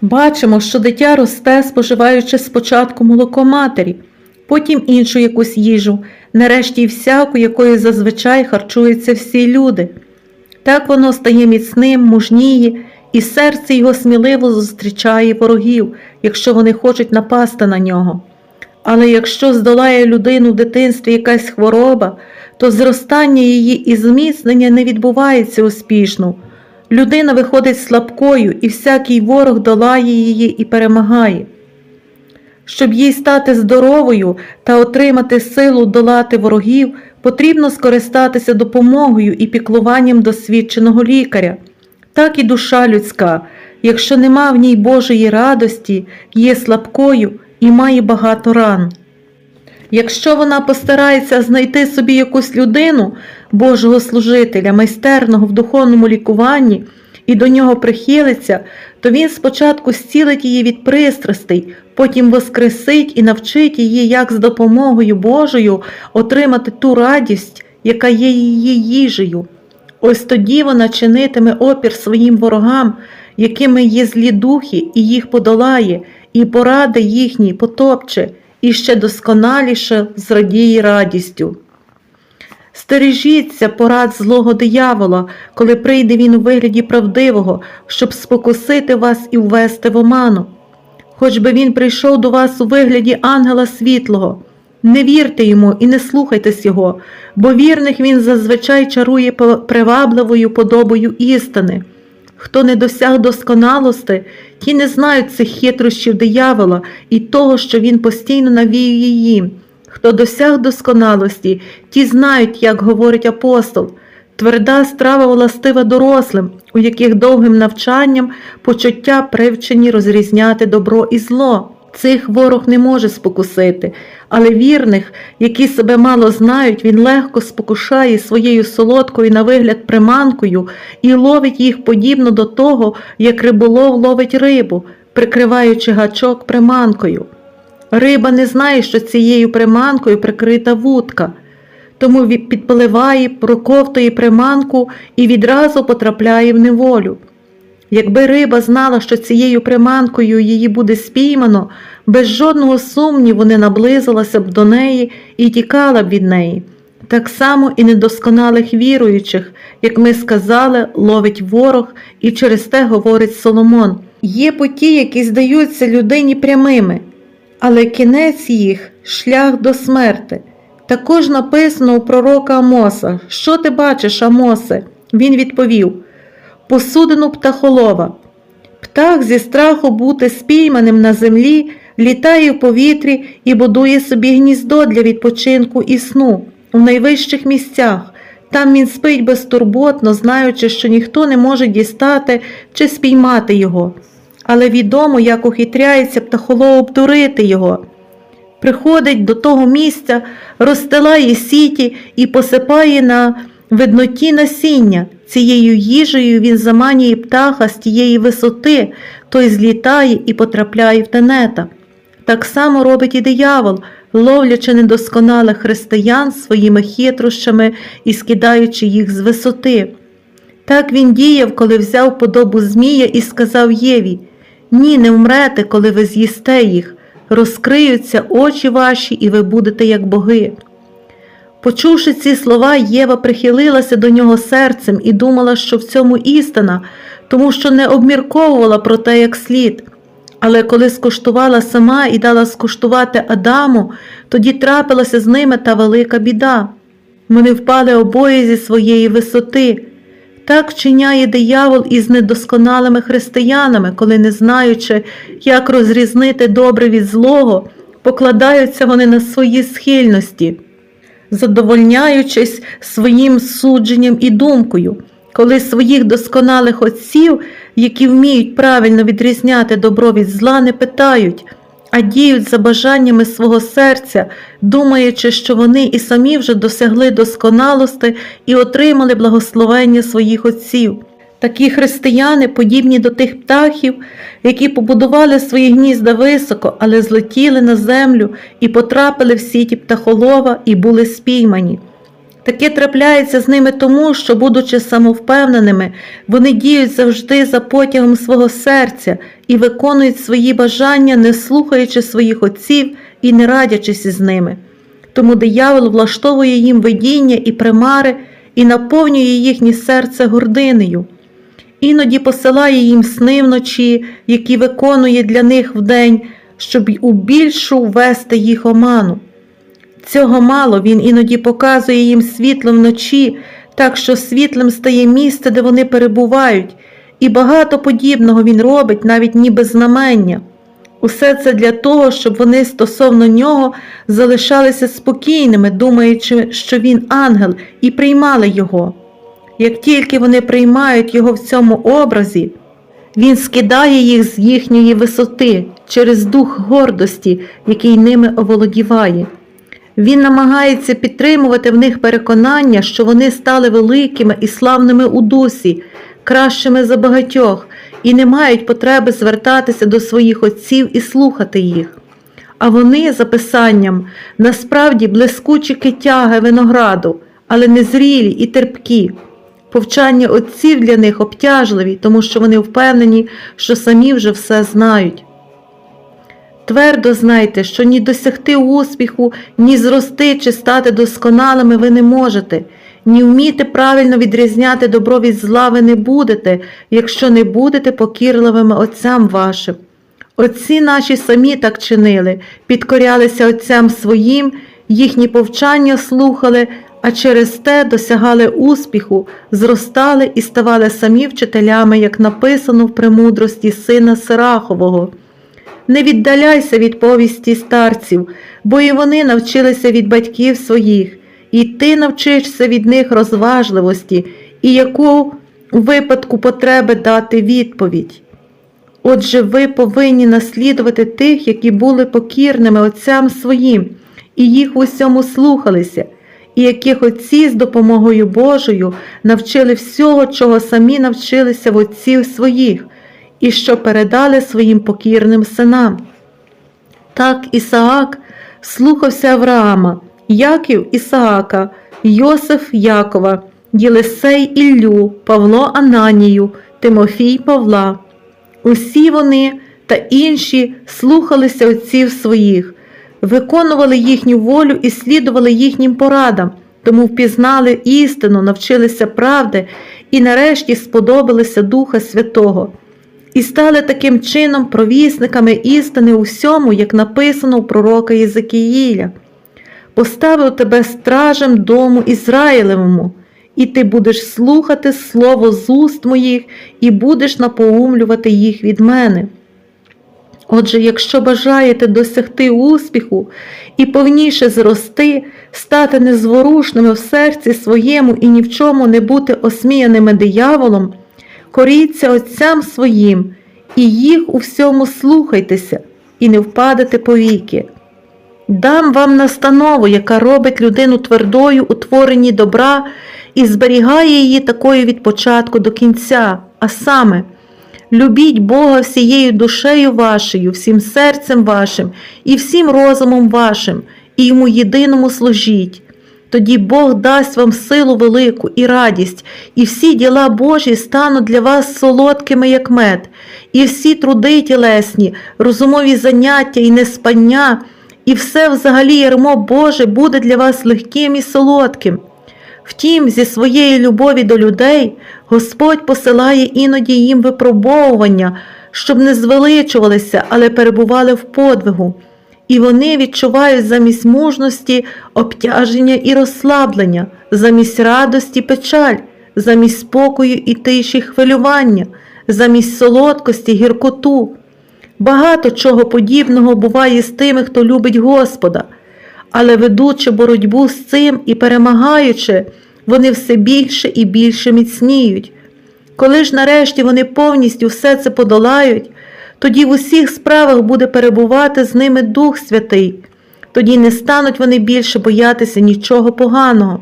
Бачимо, що дитя росте, споживаючи спочатку молоко матері, потім іншу якусь їжу, нарешті всяку, якою зазвичай харчуються всі люди. Так воно стає міцним, мужніє, і серце його сміливо зустрічає ворогів, якщо вони хочуть напасти на нього. Але якщо здолає людину в дитинстві якась хвороба, то зростання її і зміцнення не відбувається успішно. Людина виходить слабкою, і всякий ворог долає її і перемагає. Щоб їй стати здоровою та отримати силу долати ворогів, потрібно скористатися допомогою і піклуванням досвідченого лікаря. Так і душа людська, якщо нема в ній Божої радості, є слабкою і має багато ран. Якщо вона постарається знайти собі якусь людину, Божого служителя, майстерного в духовному лікуванні, і до нього прихилиться, то він спочатку зцілить її від пристрастей, потім воскресить і навчить її, як з допомогою Божою отримати ту радість, яка є її їжею. Ось тоді вона чинитиме опір своїм ворогам, якими є злі духи, і їх подолає, і поради їхні потопче, і ще досконаліше зрадіє радістю. Стережіться порад злого диявола, коли прийде він у вигляді правдивого, щоб спокусити вас і ввести в оману. Хоч би він прийшов до вас у вигляді ангела світлого, не вірте йому і не слухайтесь його, бо вірних він зазвичай чарує привабливою подобою істини. Хто не досяг досконалости, ті не знають цих хитрощів диявола і того, що він постійно навіює їм. Хто досяг досконалості, ті знають, як говорить апостол, тверда страва властива дорослим, у яких довгим навчанням почуття привчені розрізняти добро і зло. Цих ворог не може спокусити, але вірних, які себе мало знають, він легко спокушає своєю солодкою на вигляд приманкою і ловить їх подібно до того, як риболов ловить рибу, прикриваючи гачок приманкою. Риба не знає, що цією приманкою прикрита вудка, тому підпливає, проковтує приманку і відразу потрапляє в неволю. Якби риба знала, що цією приманкою її буде спіймано, без жодного сумніву не наблизилася б до неї і тікала б від неї. Так само і недосконалих віруючих, як ми сказали, ловить ворог, і через те говорить Соломон. Є путі, які здаються людині прямими, але кінець їх шлях до смерти. Також написано у пророка Амоса, що ти бачиш, Амосе? Він відповів посудину птахолова. Птах зі страху бути спійманим на землі літає в повітрі і будує собі гніздо для відпочинку і сну у найвищих місцях. Там він спить безтурботно, знаючи, що ніхто не може дістати чи спіймати його. Але відомо, як ухитряється птахолов обдурити його. Приходить до того місця, розстилає сіті і посипає на видноті насіння. Цією їжею він заманює птаха з тієї висоти, той злітає і потрапляє в тенета. Так само робить і диявол, ловлячи недосконалих християн своїми хитрощами і скидаючи їх з висоти. Так він діяв, коли взяв подобу Змія і сказав Єві Ні, не вмрете, коли ви з'їсте їх, розкриються очі ваші, і ви будете як боги. Почувши ці слова, Єва прихилилася до нього серцем і думала, що в цьому істина, тому що не обмірковувала про те, як слід. Але коли скуштувала сама і дала скуштувати Адаму, тоді трапилася з ними та велика біда. Вони впали обоє зі своєї висоти. Так вчиняє диявол із недосконалими християнами, коли, не знаючи, як розрізнити добре від злого, покладаються вони на свої схильності задовольняючись своїм судженням і думкою, коли своїх досконалих отців, які вміють правильно відрізняти добро від зла, не питають, а діють за бажаннями свого серця, думаючи, що вони і самі вже досягли досконалости і отримали благословення своїх отців. Такі християни, подібні до тих птахів, які побудували свої гнізда високо, але злетіли на землю і потрапили в сіті птахолова і були спіймані. Таке трапляється з ними тому, що, будучи самовпевненими, вони діють завжди за потягом свого серця і виконують свої бажання, не слухаючи своїх отців і не радячись із ними. Тому диявол влаштовує їм видіння і примари і наповнює їхнє серце гординею. Іноді посилає їм сни вночі, які виконує для них вдень, щоб у більшу ввести їх оману. Цього мало він іноді показує їм світло вночі, так що світлим стає місце, де вони перебувають, і багато подібного він робить, навіть ніби знамення. Усе це для того, щоб вони стосовно нього залишалися спокійними, думаючи, що він ангел, і приймали його. Як тільки вони приймають його в цьому образі, він скидає їх з їхньої висоти через дух гордості, який ними оволодіває. Він намагається підтримувати в них переконання, що вони стали великими і славними у дусі, кращими за багатьох, і не мають потреби звертатися до своїх отців і слухати їх. А вони, за писанням, насправді блискучі китяги винограду, але незрілі і терпкі. Повчання отців для них обтяжливі, тому що вони впевнені, що самі вже все знають. Твердо знайте, що ні досягти успіху, ні зрости чи стати досконалими ви не можете, ні вміти правильно відрізняти добро від зла ви не будете, якщо не будете покірливими отцям вашим. Отці наші самі так чинили, підкорялися отцям своїм, їхні повчання слухали, а через те досягали успіху, зростали і ставали самі вчителями, як написано в премудрості сина Сирахового. Не віддаляйся від повісті старців, бо і вони навчилися від батьків своїх, і ти навчишся від них розважливості, і яку у випадку потреби дати відповідь. Отже, ви повинні наслідувати тих, які були покірними отцям своїм, і їх в усьому слухалися, і яких отці з допомогою Божою навчили всього, чого самі навчилися в отців своїх і що передали своїм покірним синам. Так Ісаак слухався Авраама, Яків Ісаака, Йосиф Якова, Єлисей Іллю, Павло Ананію, Тимофій Павла. Усі вони та інші слухалися отців своїх, виконували їхню волю і слідували їхнім порадам, тому впізнали істину, навчилися правди і нарешті сподобалися Духа Святого і стали таким чином провісниками істини у всьому, як написано у пророка Єзекіїля. Поставив тебе стражем дому Ізраїлевому, і ти будеш слухати слово з уст моїх і будеш напоумлювати їх від мене. Отже, якщо бажаєте досягти успіху і повніше зрости, стати незворушними в серці своєму і ні в чому не бути осміяними дияволом, коріться отцям своїм, і їх у всьому слухайтеся, і не впадете повіки. Дам вам настанову, яка робить людину твердою у творенні добра і зберігає її такою від початку до кінця, а саме, любіть Бога всією душею вашою, всім серцем вашим і всім розумом вашим, і йому єдиному служіть. Тоді Бог дасть вам силу велику і радість, і всі діла Божі стануть для вас солодкими, як мед, і всі труди тілесні, розумові заняття і неспання, і все взагалі ярмо Боже буде для вас легким і солодким. Втім, зі своєї любові до людей Господь посилає іноді їм випробовування, щоб не звеличувалися, але перебували в подвигу і вони відчувають замість мужності обтяження і розслаблення, замість радості печаль, замість спокою і тиші хвилювання, замість солодкості гіркоту. Багато чого подібного буває з тими, хто любить Господа, але ведучи боротьбу з цим і перемагаючи, вони все більше і більше міцніють. Коли ж нарешті вони повністю все це подолають, тоді в усіх справах буде перебувати з ними Дух Святий, тоді не стануть вони більше боятися нічого поганого.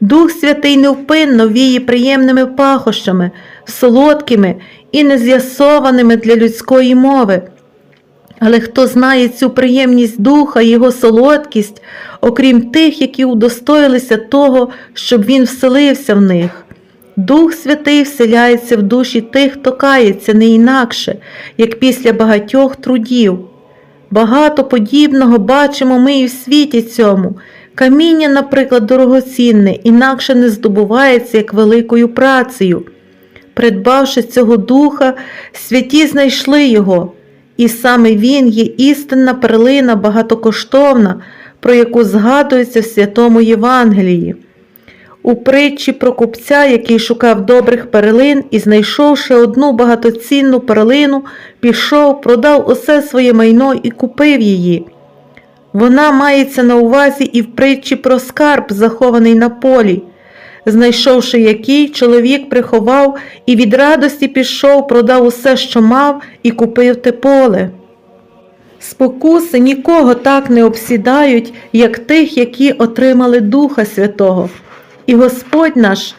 Дух Святий невпинно віє приємними пахощами, солодкими і нез'ясованими для людської мови. Але хто знає цю приємність духа його солодкість, окрім тих, які удостоїлися того, щоб він вселився в них? Дух Святий вселяється в душі тих, хто кається не інакше, як після багатьох трудів. Багато подібного бачимо ми і в світі цьому. Каміння, наприклад, дорогоцінне, інакше не здобувається як великою працею. Придбавши цього духа, святі знайшли його, і саме він є істинна перлина багатокоштовна, про яку згадується в святому Євангелії. У притчі про купця, який шукав добрих перлин і, знайшовши одну багатоцінну перлину, пішов, продав усе своє майно і купив її. Вона мається на увазі і в притчі про скарб, захований на полі, знайшовши який, чоловік приховав і від радості пішов, продав усе, що мав, і купив те поле. Спокуси нікого так не обсідають, як тих, які отримали Духа Святого. І Господь наш,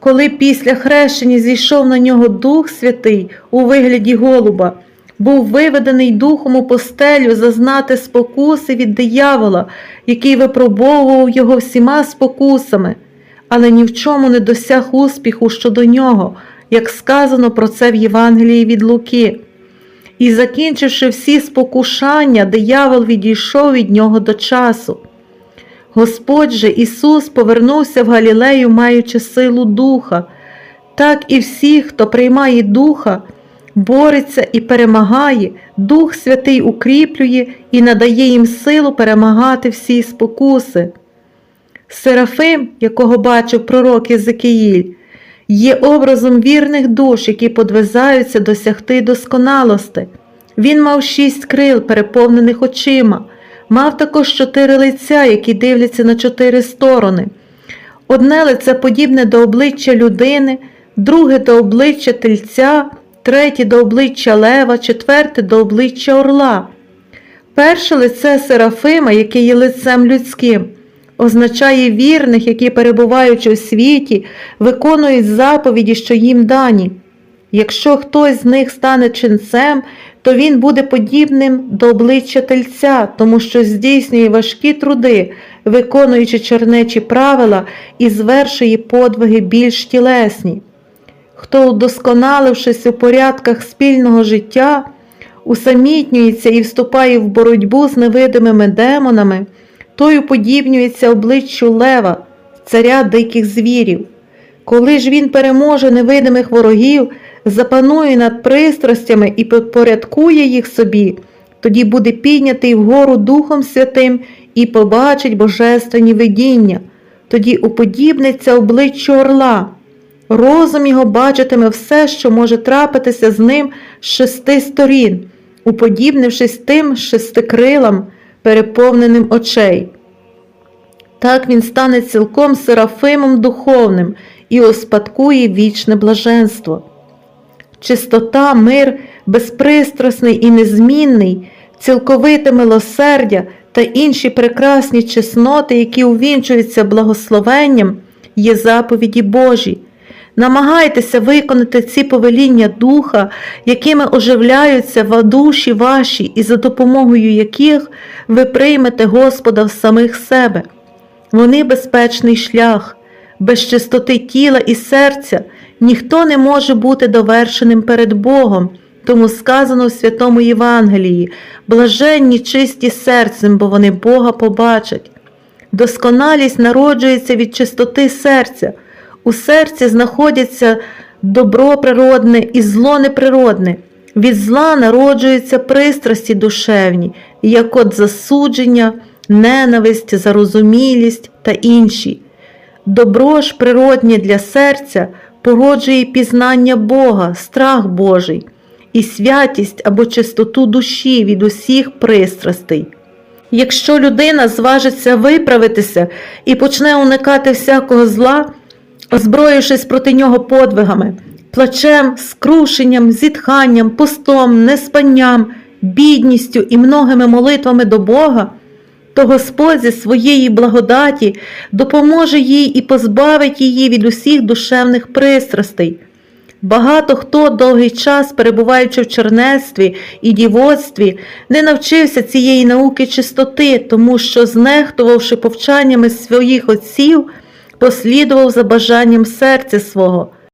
коли після хрещення зійшов на нього Дух Святий у вигляді голуба, був виведений духом у постелю зазнати спокуси від диявола, який випробовував його всіма спокусами, але ні в чому не досяг успіху щодо нього, як сказано про це в Євангелії від Луки. І, закінчивши всі спокушання, диявол відійшов від нього до часу. Господь же Ісус повернувся в Галілею, маючи силу Духа, так і всі, хто приймає Духа, бореться і перемагає, Дух Святий укріплює і надає їм силу перемагати всі спокуси. Серафим, якого бачив пророк Єзекиїль, є образом вірних душ, які подвизаються досягти досконалости. Він мав шість крил, переповнених очима, мав також чотири лиця, які дивляться на чотири сторони. Одне лице подібне до обличчя людини, друге до обличчя тельця, третє до обличчя лева, четверте до обличчя орла. Перше лице Серафима, яке є лицем людським, означає вірних, які, перебуваючи у світі, виконують заповіді, що їм дані. Якщо хтось з них стане ченцем, то він буде подібним до обличчя тельця, тому що здійснює важкі труди, виконуючи чернечі правила і звершує подвиги більш тілесні. Хто, удосконалившись у порядках спільного життя, усамітнюється і вступає в боротьбу з невидимими демонами, той уподібнюється обличчю лева, царя диких звірів. Коли ж він переможе невидимих ворогів, запанує над пристрастями і підпорядкує їх собі, тоді буде піднятий вгору Духом Святим і побачить божественні видіння, тоді уподібниться обличчю орла. Розум його бачитиме все, що може трапитися з ним з шести сторін, уподібнившись тим шестикрилам, переповненим очей. Так він стане цілком серафимом духовним і успадкує вічне блаженство. Чистота, мир, безпристрасний і незмінний, цілковите милосердя та інші прекрасні чесноти, які увінчуються благословенням, є заповіді Божі. Намагайтеся виконати ці повеління Духа, якими оживляються в душі ваші, і за допомогою яких ви приймете Господа в самих себе. Вони безпечний шлях, без чистоти тіла і серця ніхто не може бути довершеним перед Богом, тому сказано в Святому Євангелії блаженні чисті серцем, бо вони Бога побачать. Досконалість народжується від чистоти серця. У серці знаходяться добро природне і зло неприродне. Від зла народжуються пристрасті душевні, як от засудження, ненависть, зарозумілість та інші. Добро ж природнє для серця породжує пізнання Бога, страх Божий і святість або чистоту душі від усіх пристрастей. Якщо людина зважиться виправитися і почне уникати всякого зла, озброївшись проти нього подвигами, плачем, скрушенням, зітханням, постом, неспанням, бідністю і многими молитвами до Бога, то Господь зі своєї благодаті допоможе їй і позбавить її від усіх душевних пристрастей. Багато хто довгий час, перебуваючи в чернецтві і дівоцтві, не навчився цієї науки чистоти, тому що, знехтувавши повчаннями своїх отців, послідував за бажанням серця свого.